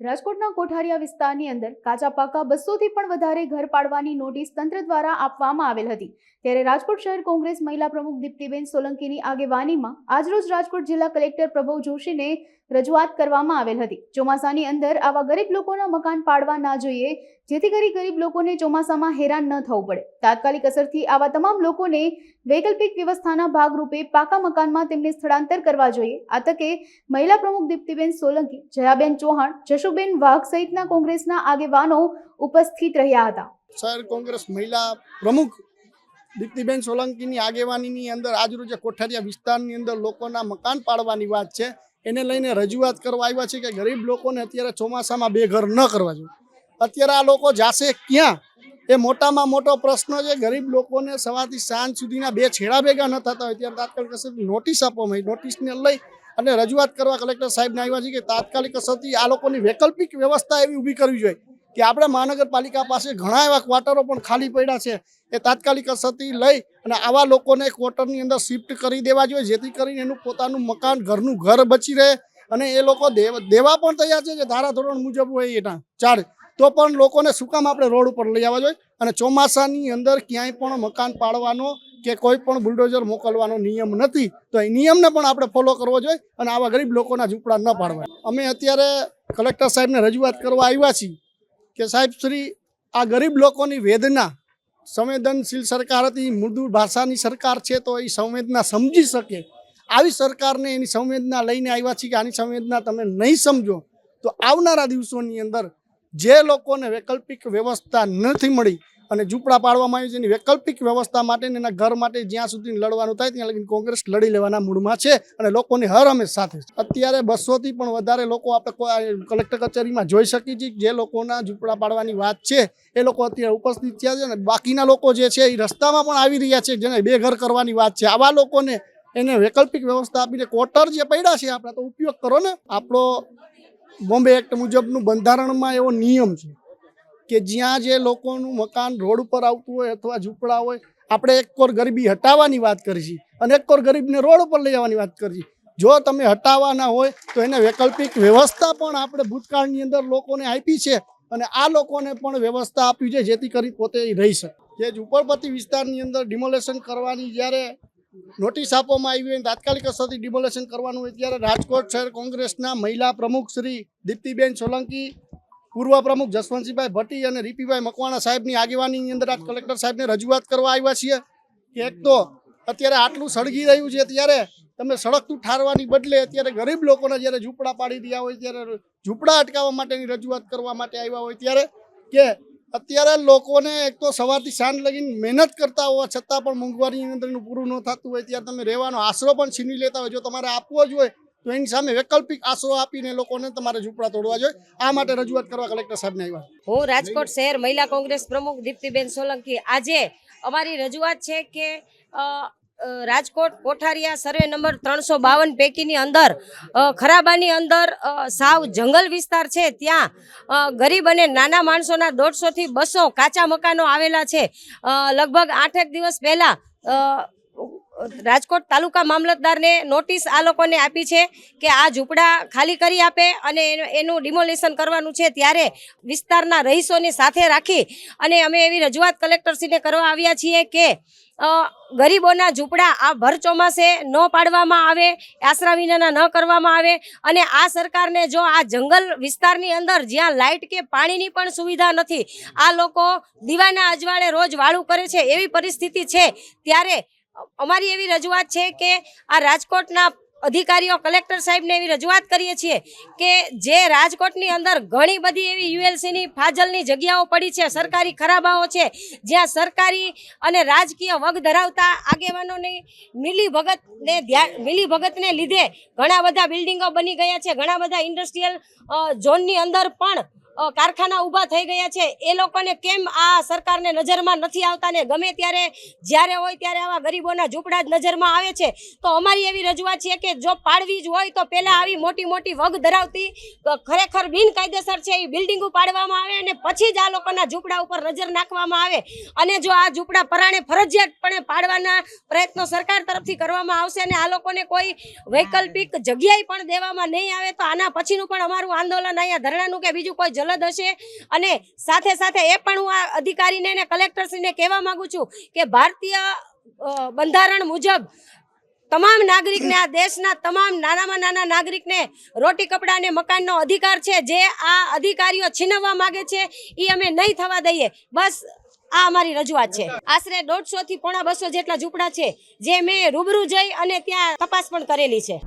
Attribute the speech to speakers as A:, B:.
A: રાજકોટના કોઠારિયા વિસ્તારની અંદર કાચા પાકા બસોથી પણ વધારે ઘર પાડવાની નોટિસ તંત્ર દ્વારા આપવામાં આવેલ હતી. ત્યારે રાજકોટ શહેર કોંગ્રેસ મહિલા પ્રમુખ દીપ્તિબેન સોલંકીની આગેવાનીમાં આજરોજ રાજકોટ જિલ્લા કલેક્ટર પ્રભવ જોશીને રજૂઆત કરવામાં આવેલ હતી. ચોમાસાની અંદર આવા ગરીબ લોકોના મકાન પાડવા ના જોઈએ, જેથી કરી ગરીબ લોકોને ચોમાસામાં હેરાન ન થવું પડે. તાત્કાલિક અસરથી આવા તમામ લોકોને વૈકલ્પિક વ્યવસ્થાના ભાગરૂપે પાકા મકાનમાં તેમને સ્થળાંતર કરવા જોઈએ. આ તકે મહિલા પ્રમુખ દીપ્તિબેન સોલંકી, જયાબેન ચૌહાણ, જશુબેન વાઘ સહિતના કોંગ્રેસના આગેવાનો ઉપસ્થિત રહ્યા હતા.
B: શહેર કોંગ્રેસ મહિલા પ્રમુખ દીપ્તિબેન સોલંકીની આગેવાનીની અંદર આજરોજ કોઠારિયા વિસ્તારની અંદર લોકોના મકાન પાડવાની વાત છે. એને લઈને રજૂઆત કરવા આવ્યા છે કે ગરીબ લોકોને અત્યારે ચોમાસામાં બે ઘર ન કરવા જોઈએ. અત્યારે આ લોકો જાશે ક્યાં? એ મોટામાં મોટો પ્રશ્ન છે. ગરીબ લોકોને સવારથી સાંજ સુધીના બે છેડા ભેગા ન થતા હોય ત્યારે તાત્કાલિક અસરથી નોટિસ આપવામાં આવી. નોટિસને લઈ અને રજૂઆત કરવા કલેક્ટર સાહેબને આવ્યા છે કે તાત્કાલિક અસરથી આ લોકોની વૈકલ્પિક વ્યવસ્થા એવી ઊભી કરવી જોઈએ. કે આપણે મહાનગરપાલિકા પાસે ઘણા એવા ક્વાર્ટરો પણ ખાલી પડ્યા છે. એ તાત્કાલિક અસરથી લઈ અને આવા લોકોને ક્વાર્ટરની અંદર શિફ્ટ કરી દેવા જોઈએ, જેથી કરીને એનું પોતાનું મકાન, ઘરનું ઘર બચી રહે અને એ લોકો દેવ- પણ તૈયાર છે જે ધારાધોરણ મુજબ હોય એના ચાર્જ. તો પણ લોકોને શું કામ આપણે રોડ ઉપર લઈ આવવા જોઈએ? અને ચોમાસાની અંદર ક્યાંય પણ મકાન પાડવાનો કે કોઈ પણ બુલડોઝર મોકલવાનો નિયમ નથી, તો એ નિયમને પણ આપણે ફોલો કરવો જોઈએ અને આવા ગરીબ લોકોના ઝૂંપડા ન પાડવા અમે અત્યારે કલેક્ટર સાહેબને રજૂઆત કરવા આવ્યા છીએ. કે સાહેબ, શ્રી, આ ગરીબ લોકોની વેદના સંવેદનશીલ સરકાર હતી, મૃદુ ભાષાની સરકાર છે, તો એ સંવેદના સમજી શકે. આવી સરકારને એની સંવેદના લઈને આવ્યા છીએ કે આની સંવેદના તમે નહીં સમજો, તો આવનારા દિવસોની અંદર જે લોકોને વૈકલ્પિક વ્યવસ્થા નથી મળી અને ઝૂંપડા પાડવામાં આવ્યું છે એની વૈકલ્પિક વ્યવસ્થા માટે એના ઘર માટે જ્યાં સુધી લડવાનું થાય ત્યાં લગી કોંગ્રેસ લડી લેવાના મૂડમાં છે અને લોકોની હર હંમેશ સાથે છે. અત્યારે બસોથી પણ વધારે લોકો આપણે કલેક્ટર કચેરીમાં જોઈ શકીએ છીએ જે લોકોના ઝૂંપડા પાડવાની વાત છે એ લોકો અત્યારે ઉપસ્થિત થયા છે અને બાકીના લોકો જે છે એ રસ્તામાં પણ આવી રહ્યા છે જેને બે ઘર કરવાની વાત છે. આવા લોકોને એને વૈકલ્પિક વ્યવસ્થા આપીને કોટર જે પડ્યા છે આપણે તો ઉપયોગ કરો ને. આપણો બોમ્બે એક્ટ મુજબનું બંધારણમાં એવો નિયમ છે. કે જ્યાં જે લોકોનું મકાન રોડ ઉપર આવતું હોય અથવા ઝૂંપડા હોય, આપણે એક કોર ગરીબી હટાવવાની વાત કરી છે અને એક કોર ગરીબને રોડ ઉપર લઈ જવાની વાત કરી જો તમે હટાવવાના હોય, તો એને વૈકલ્પિક વ્યવસ્થા પણ આપણે ભૂતકાળની અંદર લોકોને આપી છે અને આ લોકોને પણ વ્યવસ્થા આપી છે, જેથી કરી પોતે રહી શકે. જે ઝુંપડપટ્ટી વિસ્તારની અંદર ડિમોલેશન કરવાની જ્યારે નોટિસ આપવામાં આવી હોય, તાત્કાલિક અસરથી ડિમોલેશન કરવાનું હોય, ત્યારે રાજકોટ શહેર કોંગ્રેસના મહિલા પ્રમુખ શ્રી દીપ્તિબેન સોલંકી પૂર્વ પ્રમુખ જસવંતસિંહભાઈ ભટ્ટી અને રીપીભાઈ મકવાણા સાહેબની આગેવાનીની અંદર આ કલેક્ટર સાહેબને રજૂઆત કરવા આવ્યા છીએ કે એક તો અત્યારે આટલું સળગી રહ્યું છે ત્યારે તમે સડકતું ઠારવાની બદલે અત્યારે ગરીબ લોકોને જ્યારે ઝૂંપડા પાડી રહ્યા હોય ત્યારે ઝૂંપડા અટકાવવા માટેની રજૂઆત કરવા માટે આવ્યા હોય ત્યારે કે અત્યારે લોકોને એક તો સવારથી સાંજ લગીને મહેનત કરતા હોવા છતાં પણ મોંઘવારીની અંદર એનું પૂરું ન થતું હોય, ત્યારે તમે રહેવાનો આશરો પણ છીનવી લેતા હોય. જો તમારે આપવો જ હોય તો એની સામે વૈકલ્પિક આશરો આપીને લોકોને તમારે ઝૂંપડા તોડવા જોઈએ. આ માટે રજૂઆત કરવા કલેક્ટર સાહેબને આવ્યા
C: હું રાજકોટ શહેર મહિલા કોંગ્રેસ પ્રમુખ દીપ્તિબેન સોલંકી. આજે અમારી રજૂઆત છે કે રાજકોટ કોઠારિયા સર્વે નંબર ત્રણસો બાવન પૈકીની અંદર ખરાબાની અંદર સાવ જંગલ વિસ્તાર છે. ત્યાં ગરીબ અને નાના માણસોના દોઢસોથી બસો કાચા મકાનો આવેલા છે. લગભગ આઠેક દિવસ પહેલાં રાજકોટ તાલુકા મામલતદારને નોટિસ આ લોકોને આપી છે કે આ ઝૂંપડા ખાલી કરી આપે અને એનું- ડિમોલિશન કરવાનું છે ત્યારે વિસ્તારના રહીશોને સાથે રાખી અને અમે એવી રજૂઆત કલેક્ટરશ્રીને કરવા આવ્યા છીએ કે ગરીબોના ઝૂંપડા આ ભર ચોમાસે ન પાડવામાં આવે, આશરા વિનાના ન કરવામાં આવે અને આ સરકારને જો આ જંગલ વિસ્તારની અંદર જ્યાં લાઇટ કે પાણીની પણ સુવિધા નથી, આ લોકો દીવાના અજવાળે રોજ વાળું કરે છે એવી પરિસ્થિતિ છે, ત્યારે અમારી એવી રજૂઆત છે કે આ રાજકોટના અધિકારીઓ, કલેક્ટર સાહેબને એવી રજૂઆત કરીએ છીએ કે જે રાજકોટની અંદર ઘણી બધી એવી યુએલસીની ફાજલની જગ્યાઓ પડી છે, સરકારી ખરાબાઓ છે, જ્યાં સરકારી અને રાજકીય વગ ધરાવતા આગેવાનોની મિલી ભગતને ધ્યાન મિલીભગતને લીધે ઘણા બધા બિલ્ડિંગો બની ગયા છે, ઘણા બધા ઇન્ડસ્ટ્રીયલ ઝોનની અંદર પણ કારખાના ઊભા થઈ ગયા છે. એ લોકોને કેમ આ સરકારને નજરમાં નથી આવતા ને ગમે ત્યારે, જ્યારે હોય ત્યારે આવા ગરીબોના ઝૂંપડા જ નજરમાં આવે છે. તો અમારી એવી રજૂઆત છે કે જો પાડવી જ હોય તો પહેલાં આવી મોટી મોટી વગ ધરાવતી ખરેખર બિનકાયદેસર છે એ બિલ્ડિંગો પાડવામાં આવે અને પછી જ આ લોકોના ઝૂંપડા ઉપર નજર નાખવામાં આવે. અને જો આ ઝૂંપડા પરાણે ફરજિયાતપણે પાડવાના પ્રયત્નો સરકાર તરફથી કરવામાં આવશે અને આ લોકોને કોઈ વૈકલ્પિક જગ્યાએ પણ દેવામાં નહીં આવે, તો આના પછીનું પણ અમારું આંદોલન અહીંયા ધરણાનું કે બીજું કોઈ જલદ હશે. અને સાથે સાથે એ પણ હું આ અધિકારીને અને કલેક્ટરશ્રીને કહેવા માંગુ છું કે ભારતીય બંધારણ મુજબ તમામ નાગરિકને આ દેશના તમામ નાનામાં નાના નાગરિકને રોટી કપડા અને મકાનનો અધિકાર છે. જે આ અધિકારીઓ છીનવવા માંગે છે એ અમે નહીં થવા દઈએ. બસ આ અમારી રજૂઆત છે. આશરે દોઢસો થી પોણા બસો જેટલા ઝૂંપડા છે, જે મેં રૂબરૂ જઈ અને ત્યાં તપાસ પણ કરેલી છે.